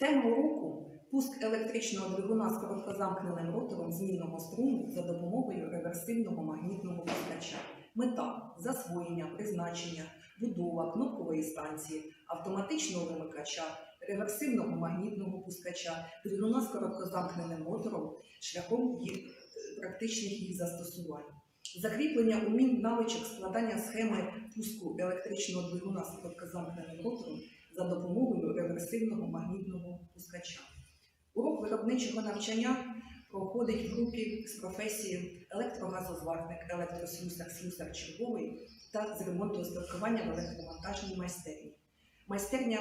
Тема уроку пуск електричного двигуна з короткозамкненим ротором змінного струму за допомогою реверсивного магнітного пускача. Мета засвоєння, призначення, будова кнопкової станції, автоматичного вимикача, реверсивного магнітного пускача, двигуна з короткозамкненим мотором шляхом їх е, практичних їх застосувань. Закріплення умінь навичок складання схеми пуску електричного двигуна з короткозамкненим ротором за допомогою реверсивного магнітного пускача. Урок виробничого навчання проходить в групі з професії електрогазозварник, електрослюсар, слюсар черговий та з ремонту устаткування в електромонтажній майстерні. Майстерня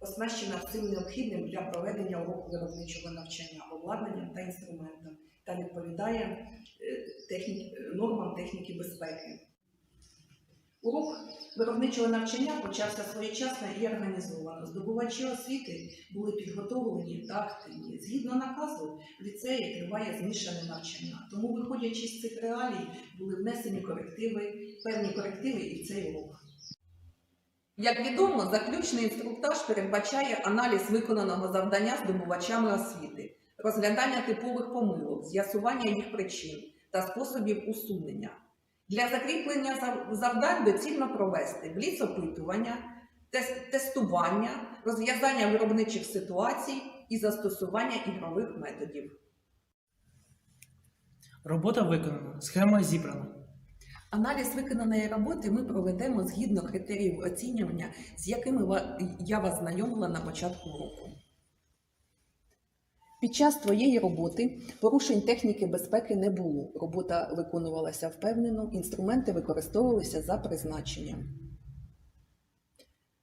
оснащена всім необхідним для проведення уроку виробничого навчання, обладнанням та інструментом та відповідає е, техні- нормам техніки безпеки. Урок виробничого навчання почався своєчасно і організовано. Здобувачі освіти були підготовлені та активні. Згідно наказу, в ліцеї триває змішане навчання. Тому, виходячи з цих реалій, були внесені корективи, певні корективи і в цей урок. Як відомо, заключний інструктаж передбачає аналіз виконаного завдання здобувачами освіти, розглядання типових помилок, з'ясування їх причин та способів усунення. Для закріплення завдань доцільно провести бліц-опитування, тестування, розв'язання виробничих ситуацій і застосування ігрових методів. Робота виконана, схема зібрана. Аналіз виконаної роботи ми проведемо згідно критеріїв оцінювання, з якими я вас знайомила на початку року. Під час твоєї роботи порушень техніки безпеки не було. Робота виконувалася впевнено, інструменти використовувалися за призначенням.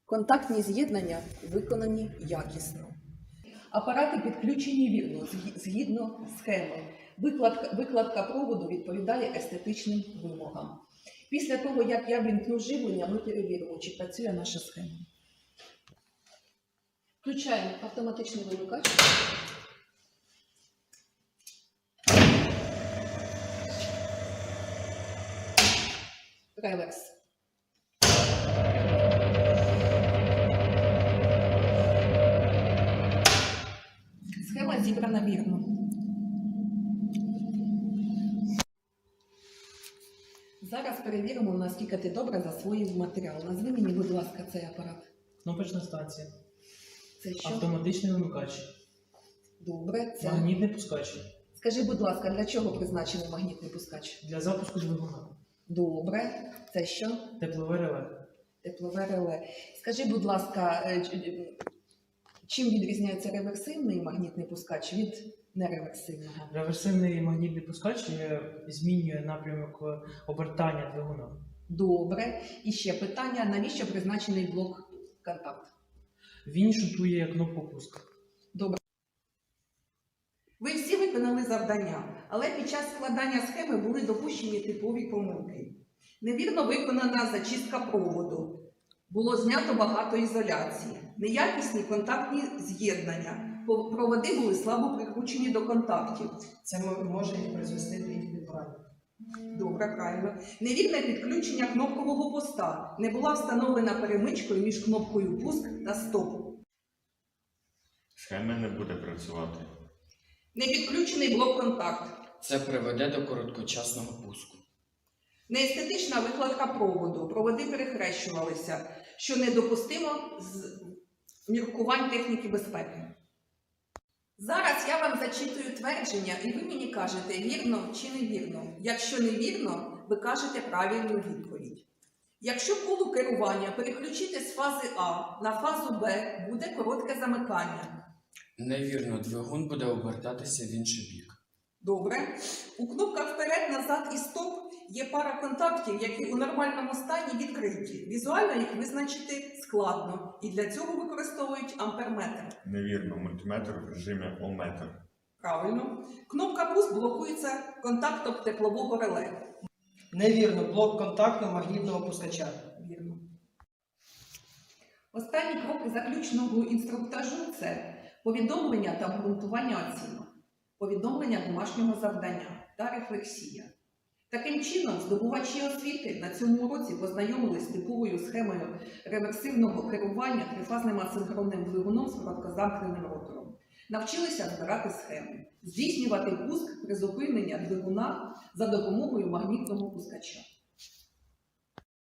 Контактні з'єднання виконані якісно. Апарати підключені вірно, згідно схеми. Викладка, викладка проводу відповідає естетичним вимогам. Після того, як я вімкну живлення, ми перевіримо, чи працює наша схема. Включаємо автоматичний вимикач. Реверс. Схема зібрана вірно. Зараз перевіримо, наскільки ти добре засвоїв матеріал. Назви мені, будь ласка, цей апарат. Кнопочна станція, Це що? автоматичний вимикач, Добре, це. магнітний пускач Скажи, будь ласка, для чого призначений магнітний пускач? для запуску двигуна, Добре, це що? теплове реле, Теплове реле. Скажи, будь ласка, е, е, чим відрізняється реверсивний магнітний пускач від нереверсивного? реверсивний магнітний пускач змінює напрямок е, обертання двигуна. Добре. І ще питання: навіщо призначений блок контакт? Він шутує кнопку пуск. Ви всі виконали завдання, але під час складання схеми були допущені типові помилки. Невірно виконана зачистка проводу. Було знято багато ізоляції, неякісні контактні з'єднання. Проводи були слабо прикручені до контактів. Це може призвести до їх відбирання. Добре, правильно. Невірне підключення кнопкового поста. Не була встановлена перемичкою між кнопкою пуск та стоп. Схема не буде працювати. Не підключений блок контакт. Це приведе до короткочасного пуску. Неестетична викладка проводу. Проводи перехрещувалися, що недопустимо з міркувань техніки безпеки. Зараз я вам зачитую твердження, і ви мені кажете, вірно чи невірно. Якщо невірно, ви кажете правильну відповідь. Якщо колу керування переключити з фази А на фазу Б, буде коротке замикання. Невірно, двигун буде обертатися в інший бік. Добре. У кнопках вперед, назад і стоп є пара контактів, які у нормальному стані відкриті. Візуально їх визначити складно, і для цього використовують амперметр. Невірно, мультиметр в режимі омметр. Правильно. Кнопка пуск блокується контактом теплового реле. Невірно, блок контактного магнітного пускача. Вірно. Останні кроки заключного інструктажу це повідомлення та обґрунтування оцінок, повідомлення домашнього завдання та рефлексія. Таким чином, здобувачі освіти на цьому уроці познайомились з типовою схемою реверсивного керування трифазним асинхронним двигуном з короткозамкненим ротором. Навчилися збирати схеми, здійснювати пуск призупинення двигуна за допомогою магнітного пускача.